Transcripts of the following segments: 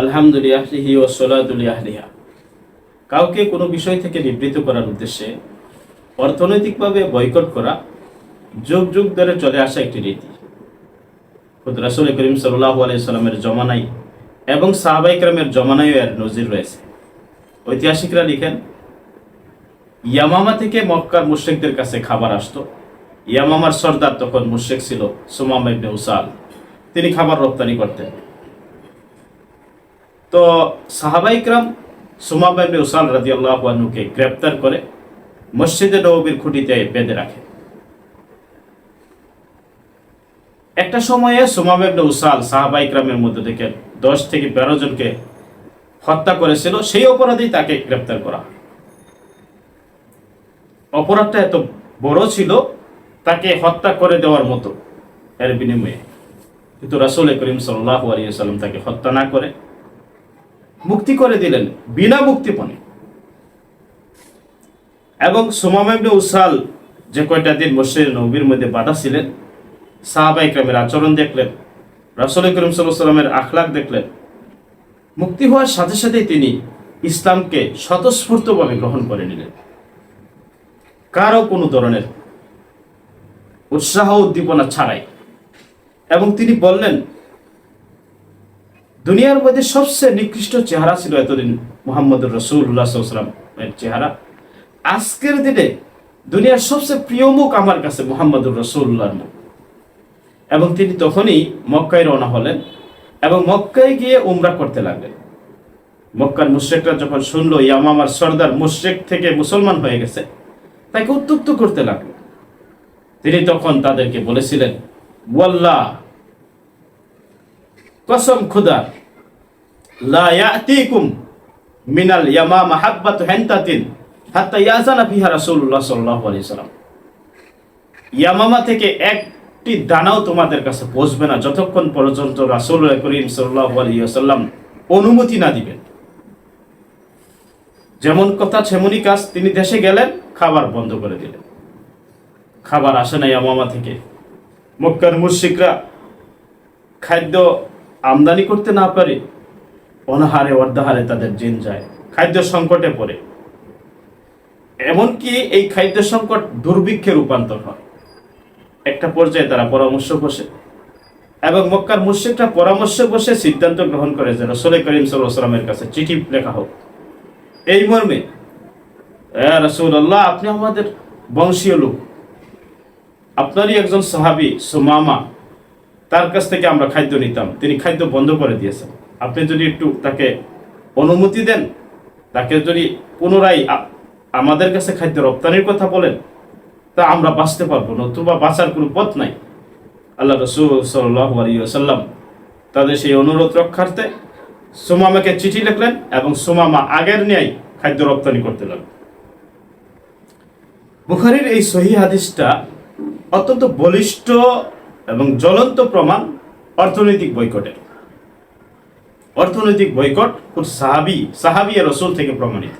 আলহামদুলিল্লাহি ও সলাদুলিয়াহলিহা কাউকে কোনো বিষয় থেকে নিবৃত্ত করার উদ্দেশ্যে অর্থনৈতিকভাবে বয়কট করা যুগ যুগ ধরে চলে আসা একটি রীতি। খুদ রাসুল করিম সাল্লাহ আলাইসাল্লামের জমানাই এবং সাহাবাইকরামের জমানায়ও এর নজির রয়েছে। ঐতিহাসিকরা লিখেন, ইয়ামামা থেকে মক্কার মুশ্রিকদের কাছে খাবার আসতো। ইয়ামামার সর্দার তখন মুশ্রিক ছিল সুমাম ইবনে উসাল। তিনি খাবার রপ্তানি করতেন। তো সাহাবাইকরাম সুমাম ইবনে উসাল রাদিয়াল্লাহু আনহুকে গ্রেপ্তার করে মসজিদে নববীর খুঁটিতে বেঁধে রাখে। একটা সময়ে সুমাম ইবনে উসাল সাহাবাইকরামের মধ্যে থেকে দশ থেকে বারো জনকে হত্যা করেছিল, সেই অপরাধেই তাকে গ্রেপ্তার করা অপরাধটা এত বড় ছিল, তাকে হত্যা করে দেওয়ার মতো এর বিনিময়ে। কিন্তু রাসুল করিম সাল্লাহ আলিয়া সাল্লাম তাকে হত্যা না করে মুক্তি করে দিলেন, বিনা মুক্তিপণে। এবং সোমামেবনে উসাল যে কয়টা দিন মসজিদ নবীর মধ্যে বাধা ছিলেন সাহাবা ইকরামের আচরণ দেখলেন, রাসুল করিম সাল্লামের আখলাক দেখলেন। মুক্তি হওয়ার সাথে সাথেই তিনি ইসলামকে স্বতঃস্ফূর্তভাবে গ্রহণ করে নিলেন। কারও কোনো ধরনের উৎসাহ উদ্দীপনা ছাড়াই। এবং তিনি বললেন দুনিয়ার মধ্যে সবচেয়ে নিকৃষ্ট চেহারা ছিল এতদিন মোহাম্মদ রসুল্লাহাম এর চেহারা। আজকের দিনে দুনিয়ার সবচেয়ে প্রিয় মুখ আমার কাছে মোহাম্মদুর রসুল্লাহর মুখ। এবং তিনি তখনই মক্কায় রওনা হলেন এবং মক্কায় গিয়ে উমরা করতে লাগলেন। মক্কার মুশ্রেকরা যখন শুনলো ইয়ামামার সর্দার মুশ্রেক থেকে মুসলমান হয়ে গেছে, তাকে উত্তপ্ত করতে লাগল। তিনি তখন তাদেরকে বলেছিলেন, ওয়াল্লাহ কসম খুদা মিনাল ইয়ামামা হাব্বাতু হেনতাতিন, হাত্তা ইয়াজানা ফিহা রাসূলুল্লাহ সাল্লাল্লাহু আলাইহি সাল্লাম ইয়ামামা থেকে একটি দানাও তোমাদের কাছে পৌঁছবে না যতক্ষণ পর্যন্ত করিম সাল্লাল্লাহু আলাইহি অনুমতি না দিবেন। যেমন কথা সেমনই কাজ, তিনি দেশে গেলেন, খাবার বন্ধ করে দিলেন। খাবার আসে না আমামা থেকে। মক্কার মুশিকরা খাদ্য আমদানি করতে না পারে, অনাহারে অর্ধাহারে তাদের জিন যায়, খাদ্য সংকটে পড়ে। এমনকি এই খাদ্য সংকট দুর্ভিক্ষে রূপান্তর হয়। একটা পর্যায়ে তারা পরামর্শ বসে এবং মক্কার মুশিকরা পরামর্শ বসে সিদ্ধান্ত গ্রহণ করে যে রসুল করিম সাল্লামের কাছে চিঠি লেখা হোক। এই মর্মে রসুল আল্লাহ আপনি আমাদের বংশীয় লোক। আপনারই একজন সাহাবি সুমামা তার কাছ থেকে আমরা খাদ্য নিতাম। তিনি খাদ্য বন্ধ করে দিয়েছেন। আপনি যদি একটু তাকে অনুমতি দেন, তাকে যদি পুনরায় আমাদের কাছে খাদ্য রপ্তানির কথা বলেন, তা আমরা বাঁচতে পারব নতুবা বাঁচার কোনো পথ নাই। আল্লাহ রসুল সাল্লাম তাদের সেই অনুরোধ রক্ষার্থে সুমামাকে চিঠি লিখলেন এবং সুমামা আগের ন্যায় খাদ্য রপ্তানি করতে লাগলেন। বুখারির এই সহি হাদিসটা অত্যন্ত বলিষ্ঠ এবং জ্বলন্ত প্রমাণ অর্থনৈতিক বৈকটের। অর্থনৈতিক বৈকট খুব সাহাবি সাহাবি রসুল থেকে প্রমাণিত।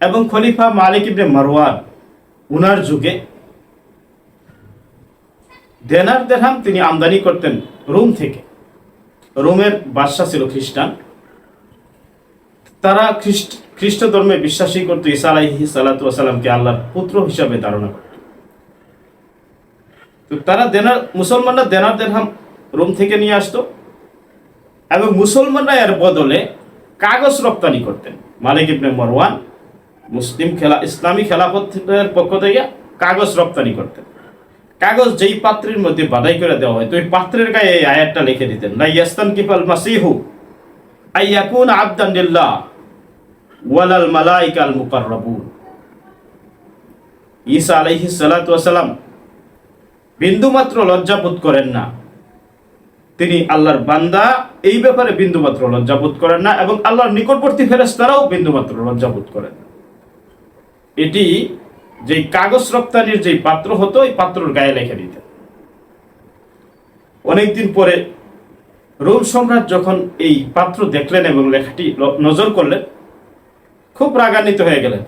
এবং খলিফা মালিক ইবনে মারওয়ান, উনার যুগে দেনার দেহাম তিনি আমদানি করতেন রোম থেকে। রোমের বাদশাহ ছিল খ্রিস্টান। তারা খ্রিস্ট খ্রিস্ট ধর্মে বিশ্বাসী করত ঈসা আলাইহি সালাতু ওয়াসালামকে আল্লাহর পুত্র হিসাবে ধারণা করত। তো তারা দেনার মুসলমানরা দেনার দেরহাম রোম থেকে নিয়ে আসতো। এবং মুসলমানরা এর বদলে কাগজ রপ্তানি করতেন। মালিক ইবনে মরওয়ান মুসলিম খেলা, ইসলামী খেলাফতের পক্ষ থেকে কাগজ রপ্তানি করতেন। কাগজ যেই পাত্রের মধ্যে বাধাই করে দেওয়া হয়, তো ওই পাত্রের গায়ে এই আয়াতটা লিখে দিতেন না ইয়াস্তান কিপাল মাসিহু আইয়াকুন আবদান লিল্লাহ ওয়ালাল মালাইকাল মুকাররাবুন। ঈসা আলাইহিস সালাতু ওয়াসালাম বিন্দুমাত্র লজ্জাবোধ করেন না। তিনি আল্লাহর বান্দা, এই ব্যাপারে বিন্দুমাত্র লজ্জাবোধ করেন না এবং আল্লাহর নিকটবর্তী ফেরেশতারাও বিন্দুমাত্র লজ্জাবোধ করেন না। এটি যে কাগজ রপ্তানির যে পাত্র হতো, এই পাত্রর গায়ে লিখে দিতেন। অনেকদিন পরে রোম সম্রাট যখন এই পাত্র দেখলেন এবং লেখাটি নজর করলেন, খুব রাগান্বিত হয়ে গেলেন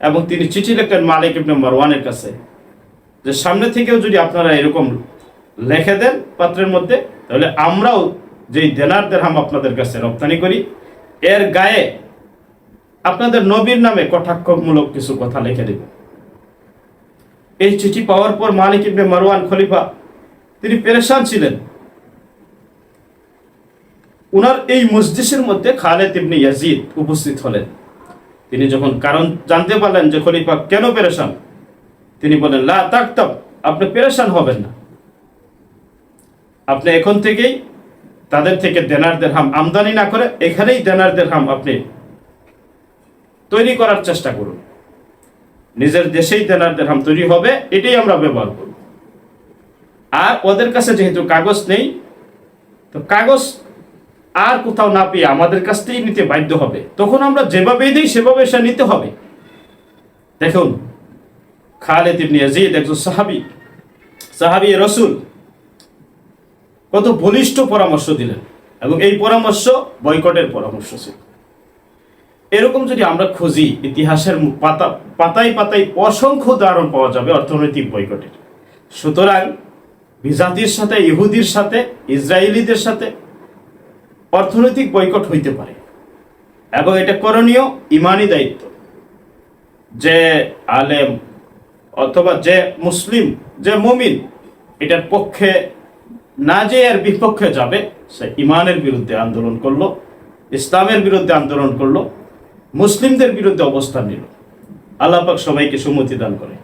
এবং তিনি চিঠি লিখলেন মালিক ইবনে মারওয়ানের কাছে। যে সামনে থেকেও যদি আপনারা এরকম লিখে দেন পাত্রের মধ্যে, তাহলে আমরাও যেই দেনার দেরহাম আপনাদের কাছে রপ্তানি করি। এর গায়ে আপনাদের নবীর নামে কটাক্ষমূলক কিছু কথা লিখে দেব। এই চিঠি পাওয়ার পর মালিক ইবনে মারওয়ান খলিফা, তিনি পেরেশান ছিলেন। উনার এই মসজিদের মধ্যে খালেদ ইবনে ইয়াজিদ উপস্থিত হলেন। তিনি যখন কারণ জানতে পারলেন যে খলিফা কেন পেরেশান তিনি বলেন, লা তাকতাব, আপনি পেরেশান হবেন না। আপনি এখন থেকেই তাদের থেকে দেনার দেরহাম আমদানি না করে এখানেই দেনার দেরহাম আপনি তৈরি করার চেষ্টা করুন। নিজের দেশেই দেনার দেরহাম তৈরি হবে, এটাই আমরা ব্যবহার করব আর ওদের কাছে যেহেতু কাগজ নেই, তো কাগজ আর কোথাও না পেয়ে আমাদের কাছ থেকেই নিতে বাধ্য হবে। তখন আমরা যেভাবে দিই, সেভাবে সে নিতে হবে। দেখুন খালেদ ইবনে ইয়াজিদ একজন সাহাবি। সাহাবি রসুল। কত বলিষ্ঠ পরামর্শ দিলেন এবং এই পরামর্শ বয়কটের পরামর্শ ছিল। এরকম যদি আমরা খুঁজি, ইতিহাসের পাতা পাতায় পাতায় অসংখ্য উদাহরণ পাওয়া যাবে অর্থনৈতিক বয়কটের। সুতরাং বিজাতির সাথে, ইহুদির সাথে, ইসরায়েলিদের সাথে অর্থনৈতিক বয়কট হইতে পারে। এবং এটা করণীয় ইমানি দায়িত্ব। যে আলেম অথবা যে মুসলিম, যে মুমিন, এটার পক্ষে না যে এর বিপক্ষে যাবে, সে ইমানের বিরুদ্ধে আন্দোলন করল, ইসলামের বিরুদ্ধে আন্দোলন করল, মুসলিমদের বিরুদ্ধে অবস্থান নিল। আল্লাপাক সবাইকে সুমতি দান করে